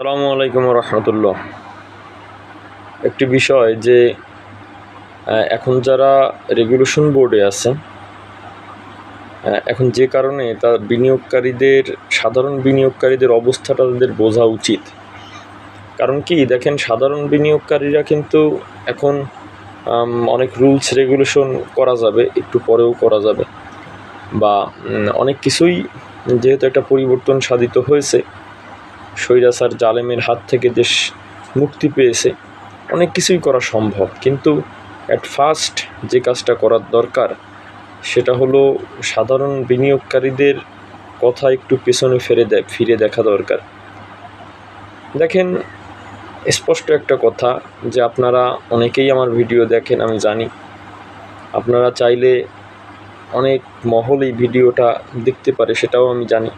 আসসালামু আলাইকুম রহমতুল্লাহ একটি বিষয় যে এখন যারা রেগুলেশন বোর্ডে আছেন এখন যে কারণে তার বিনিয়োগকারীদের, সাধারণ বিনিয়োগকারীদের অবস্থাটা তাদের বোঝা উচিত। কারণ কি, দেখেন সাধারণ বিনিয়োগকারীরা কিন্তু এখন অনেক রুলস রেগুলেশন করা যাবে, একটু পরেও করা যাবে। বা অনেক কিছুই যেহেতু একটা পরিবর্তন সাধিত হয়েছে স্বৈরাচার জালেমের হাত থেকে দেশ মুক্তি পেয়েছে। অনেক কিছুই করা সম্ভব, কিন্তু অ্যাট ফার্স্ট যে কাজটা করার দরকার, সেটা হলো সাধারণ বিনিয়োগকারীদের কথা একটু পেছনে ফেরে দেয় ফিরে দেখা দরকার। দেখেন, স্পষ্ট একটা কথা যে আপনারা অনেকেই আমার ভিডিও দেখেন, আমি জানি। আপনারা চাইলে অনেক মহল এই ভিডিওটা দেখতে পারে, সেটাও আমি জানি।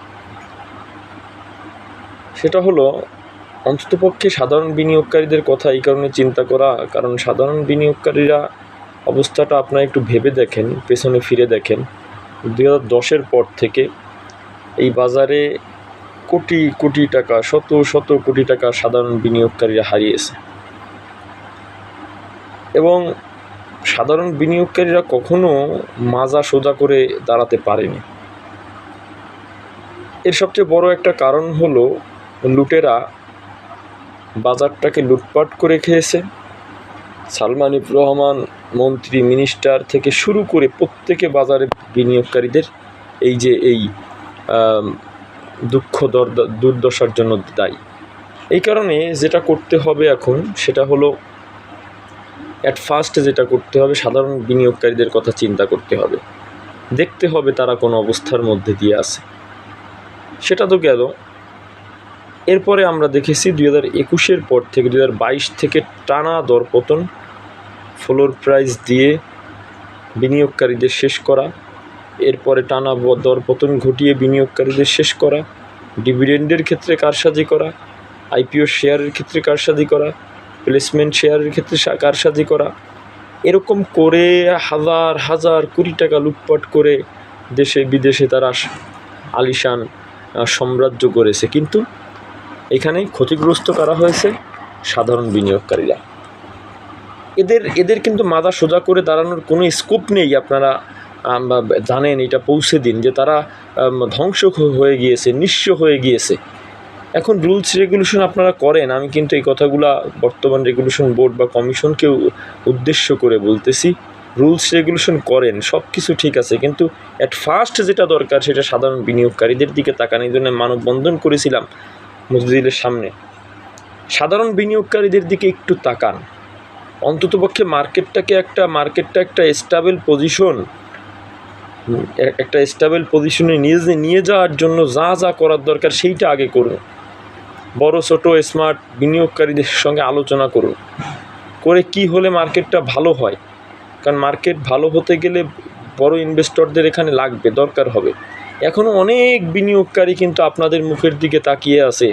সেটা হলো, অন্ততপক্ষে সাধারণ বিনিয়োগকারীদের কথা এই কারণে চিন্তা করা, কারণ সাধারণ বিনিয়োগকারীরা অবস্থাটা আপনারা একটু ভেবে দেখেন, পেছনে ফিরে দেখেন। দু হাজার দশের পর থেকে এই বাজারে কোটি কোটি টাকা, শত শত কোটি টাকা সাধারণ বিনিয়োগকারীরা হারিয়েছে। এবং সাধারণ বিনিয়োগকারীরা কখনো মাজা সোজা করে দাঁড়াতে পারেনি। এর সবচেয়ে বড় একটা কারণ হলো বাজারটাকে লুটপাট করে খেয়েছে। সালমান ইফ রহমান, মন্ত্রী, মিনিস্টার থেকে শুরু করে প্রত্যেকে বাজারে বিনিয়োগকারীদের এই যে এই দুঃখ দর- দুর্দশার জন্য দায়ী। এই কারণে যেটা করতে হবে এখন সেটা হলো অ্যাট ফার্স্ট যেটা করতে হবে, সাধারণ বিনিয়োগকারীদের কথা চিন্তা করতে হবে। দেখতে হবে তারা কোন অবস্থার মধ্যে দিয়ে আছে। সেটা তো গেল। এরপরে আমরা দেখেছি দুই হাজার একুশের পর থেকে, দুই হাজার বাইশ থেকে টানা দরপতন ফ্লোর প্রাইস দিয়ে বিনিয়োগকারীদের শেষ করা, এরপরে টানা দরপতন ঘটিয়ে বিনিয়োগকারীদের শেষ করা ডিভিডেন্ডের ক্ষেত্রে কারসাজি করা আইপিও শেয়ারের ক্ষেত্রে কারসাজি করা প্লেসমেন্ট শেয়ারের ক্ষেত্রে কারসাজি করা, এরকম করে হাজার হাজার কোটি টাকা লুটপাট করে দেশে বিদেশে তারা আলিশান সাম্রাজ্য করেছে কিন্তু এখানে ক্ষতিগ্রস্ত করা হয়েছে সাধারণ বিনিয়োগকারীরা। এদের এদের কিন্তু মাদা সোজা করে দাঁড়ানোর কোনো স্কোপ নেই, আপনারা জানেন, এটা পৌঁছে দিন যে তারা ধ্বংস হয়ে গিয়েছে, নিঃস্ব হয়ে গিয়েছে। এখন রুলস রেগুলেশন আপনারা করেন, আমি কিন্তু এই কথাগুলা বর্তমান রেগুলেশন বোর্ড বা কমিশনকে উদ্দেশ্য করে বলতেছি। রুলস রেগুলেশন করেন সব কিছু ঠিক আছে, কিন্তু অ্যাট ফার্স্ট যেটা দরকার সেটা সাধারণ বিনিয়োগকারীদের দিকে তাকান, এই জন্য মানববন্ধন করেছিলাম। মসজিদের সামনে। সাধারণ বিনিয়োগকারীদের দিকে একটু তাকান। অন্ততপক্ষে মার্কেটটাকে একটা, মার্কেটটা একটা স্টাবেল পজিশন একটা স্টাবেল পজিশনে নিয়ে নিয়ে যাওয়ার জন্য যা যা করার দরকার সেইটা আগে করুন। বড়, ছোট, স্মার্ট বিনিয়োগকারীদের সঙ্গে আলোচনা করুন। করে কি হলে মার্কেটটা ভালো হয়? কারণ মার্কেট ভালো হতে গেলে বড় ইনভেস্টরদের এখানে লাগবে, দরকার হবে। এখনও অনেক বিনিয়োগকারী কিন্তু আপনাদের মুখের দিকে তাকিয়ে আছে।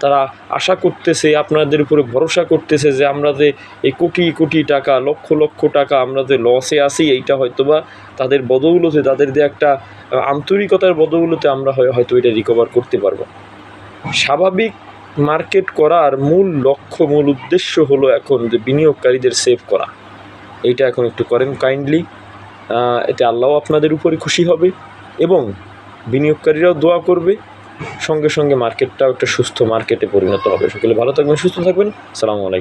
তারা আশা করতেছে, আপনাদের উপরে ভরসা করতেছে যে আমরা যে এই কোটি কোটি টাকা, লক্ষ লক্ষ টাকা আমরা যে লসে আছি, এইটা হয়তো বা তাদের বদৌলতে, তাদের যে একটা আন্তরিকতার বদৌলতে আমরা হয়- হয়তো এটা রিকভার করতে পারব। স্বাভাবিক মার্কেট করার মূল লক্ষ্য, মূল উদ্দেশ্য হলো এখন যে বিনিয়োগকারীদের সেভ করা। এইটা এখন একটু করেন কাইন্ডলি এতে আল্লাহ আপনাদের উপরে খুশি হবে এবং বিনিয়োগকারীরাও দোয়া করবে। সঙ্গে সঙ্গে মার্কেটটাও একটা সুস্থ মার্কেটে পরিণত হবে। সকলে ভালো থাকবেন, সুস্থ থাকবেন। সালামু আলাইকুম।